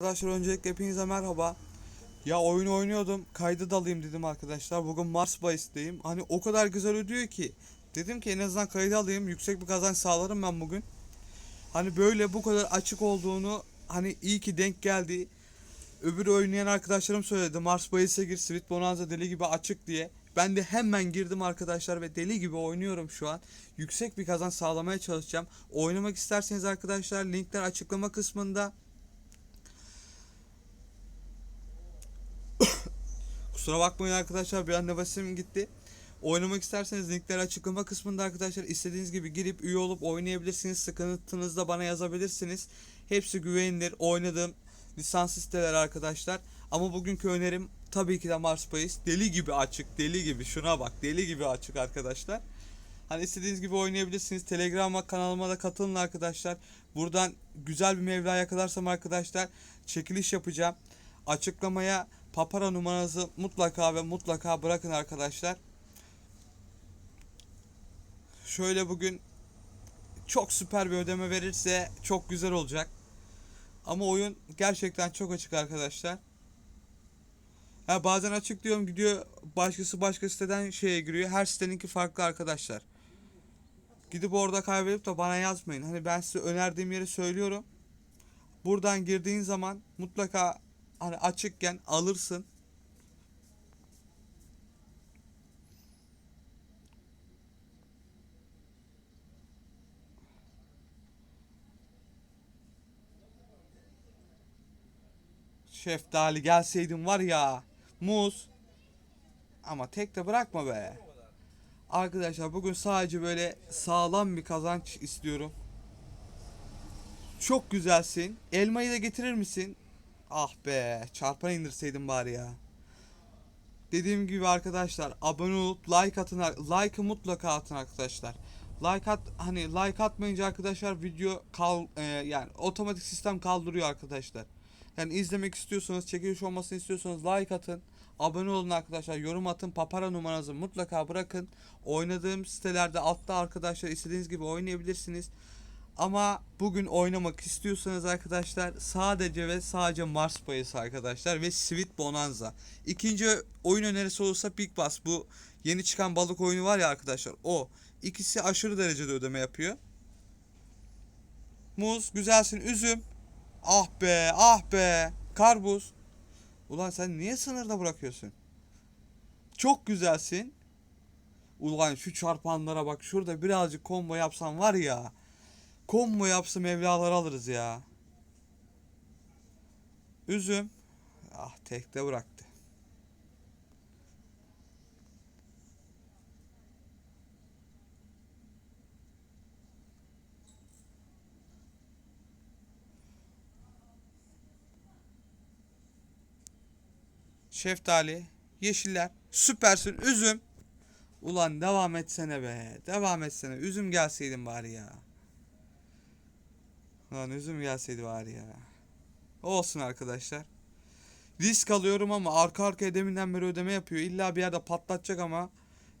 Arkadaşlar öncelikle hepinize merhaba. Ya oyun oynuyordum. Kaydı da alayım dedim arkadaşlar. Bugün Mars Base'deyim. Hani o kadar güzel ödüyor ki. Dedim ki en azından kaydı alayım. Yüksek bir kazanç sağlarım ben bugün. Hani böyle bu kadar açık olduğunu hani iyi ki denk geldi. Öbür oynayan arkadaşlarım söyledi. Mars Base'e gir. Sweet Bonanza deli gibi açık diye. Ben de hemen girdim arkadaşlar ve deli gibi oynuyorum şu an. Yüksek bir kazanç sağlamaya çalışacağım. Oynamak isterseniz arkadaşlar linkler açıklama kısmında. Kusura bakmayın arkadaşlar bir an nefesim gitti. Oynamak isterseniz linkler açıklama kısmında arkadaşlar istediğiniz gibi girip üye olup oynayabilirsiniz. Sıkıntınızı da bana yazabilirsiniz. Hepsi güvenilir. Oynadığım lisanslı siteler arkadaşlar. Ama bugünkü önerim tabii ki de Mars. Deli gibi açık, deli gibi. Şuna bak, deli gibi açık arkadaşlar. Hani istediğiniz gibi oynayabilirsiniz. Telegram kanalıma da katılın arkadaşlar. Buradan güzel bir mevla yakalarsam arkadaşlar çekiliş yapacağım. Açıklamaya papara numaranızı mutlaka ve mutlaka bırakın arkadaşlar. Şöyle bugün çok süper bir ödeme verirse çok güzel olacak. Ama oyun gerçekten çok açık arkadaşlar. Ha bazen açık diyorum gidiyor başkası başka siteden şeye giriyor. Her siteninki farklı arkadaşlar. Gidip orada kaybedip de bana yazmayın. Hani ben size önerdiğim yeri söylüyorum. Buradan girdiğin zaman mutlaka hani açıkken alırsın. Şeftali gelseydin var ya. Muz. Ama tek de bırakma be. Arkadaşlar bugün sadece böyle sağlam bir kazanç istiyorum. Çok güzelsin. Elmayı da getirir misin? Ah be, çarpan indirseydin bari ya. Dediğim gibi arkadaşlar abone olup like atın. Like'ı mutlaka atın arkadaşlar. Like at hani like atmayınca arkadaşlar video kal e, yani otomatik sistem kaldırıyor arkadaşlar. Yani izlemek istiyorsanız, çekiliş olmasını istiyorsanız like atın. Abone olun arkadaşlar. Yorum atın. Papara numaranızı mutlaka bırakın. Oynadığım sitelerde altta arkadaşlar istediğiniz gibi oynayabilirsiniz. Ama bugün oynamak istiyorsanız arkadaşlar sadece ve sadece Mars Bayısı arkadaşlar ve Sweet Bonanza. İkinci oyun önerisi olursa Big Bass bu yeni çıkan balık oyunu var ya arkadaşlar o. İkisi aşırı derecede ödeme yapıyor. Muz güzelsin üzüm. Ah be ah be karbuz. Ulan sen niye sınırda bırakıyorsun? Çok güzelsin. Ulan şu çarpanlara bak şurada birazcık combo yapsam var ya. Combo yapsam evlaları alırız ya. Üzüm. Ah tekte bıraktı. Şeftali, yeşiller, süpersin, üzüm. Ulan devam etsene be. Devam etsene. Üzüm gelseydin bari ya. Lan üzüm gelseydi bari ya. Olsun arkadaşlar. Risk alıyorum ama arka arkaya deminden beri ödeme yapıyor. İlla bir yerde patlatacak ama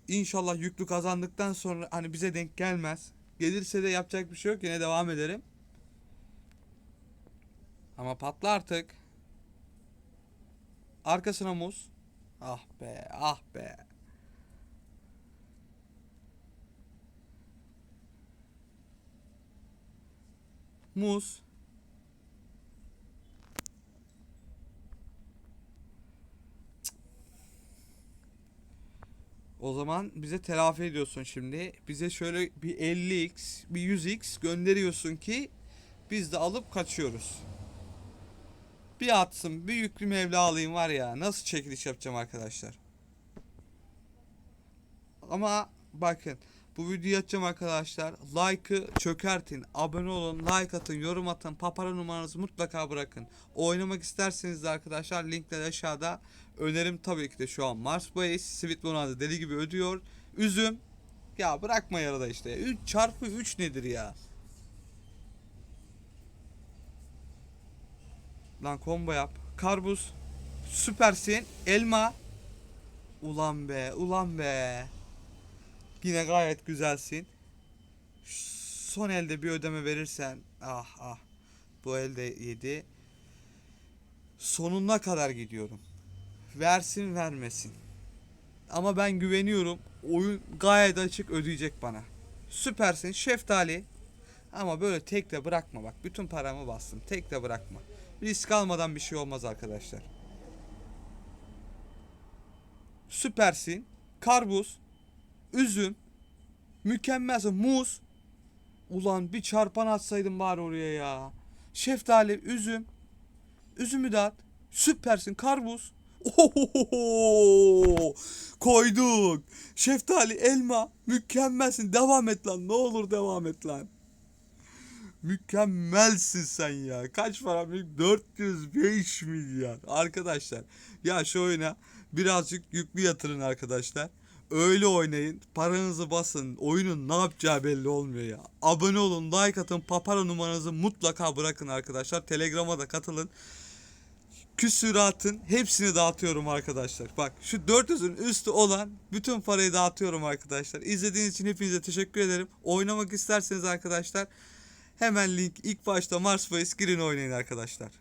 inşallah yüklü kazandıktan sonra hani bize denk gelmez. Gelirse de yapacak bir şey yok. Yine devam ederim. Ama patla artık. Arkasına muz. Ah be, ah be. Muz. O zaman bize telafi ediyorsun şimdi. Bize şöyle bir 50x, bir 100x gönderiyorsun ki biz de alıp kaçıyoruz. Bir atsın, bir yüklü mevla alayım var ya. Nasıl çekiliş yapacağım arkadaşlar. Ama bakın bu videoyu atacağım arkadaşlar. Like'ı çökertin, abone olun, like atın, yorum atın, papara numaranızı mutlaka bırakın. Oynamak isterseniz de arkadaşlar linkler aşağıda. Önerim tabii ki de şu an Mars Base, Sweet Bonanza deli gibi ödüyor. Üzüm. Ya bırakma yarıda işte. 3 çarpı 3 nedir ya? Lan combo yap. Karbuz. Süpersin. Elma. Ulan be, ulan be. Yine gayet güzelsin. Son elde bir ödeme verirsen. Ah ah. Bu elde yedi. sonuna kadar gidiyorum. Versin vermesin. Ama ben güveniyorum. Oyun gayet açık ödeyecek bana. Süpersin şeftali. Ama böyle tek de bırakma bak. Bütün paramı bastım. Tek de bırakma. Risk almadan bir şey olmaz arkadaşlar. Süpersin. Karpuz. Üzüm. Mükemmelsin. Muz. Ulan bir çarpan atsaydım bari oraya ya. Şeftali, üzüm. Üzümü de at. Süpersin. Karpuz. Ohohoho! Koyduk. Şeftali, elma. Mükemmelsin. Devam et lan. Ne olur devam et lan. Mükemmelsin sen ya. Kaç para? 405 milyar. Arkadaşlar ya şu oyuna birazcık yüklü yatırın arkadaşlar. Öyle oynayın. Paranızı basın. Oyunun ne yapacağı belli olmuyor ya. Abone olun, like atın, papara numaranızı mutlaka bırakın arkadaşlar. Telegram'a da katılın. Küsüratın hepsini dağıtıyorum arkadaşlar. Bak şu 400'ün üstü olan bütün parayı dağıtıyorum arkadaşlar. İzlediğiniz için hepinize teşekkür ederim. Oynamak isterseniz arkadaşlar hemen link ilk başta Mars Boys girin oynayın arkadaşlar.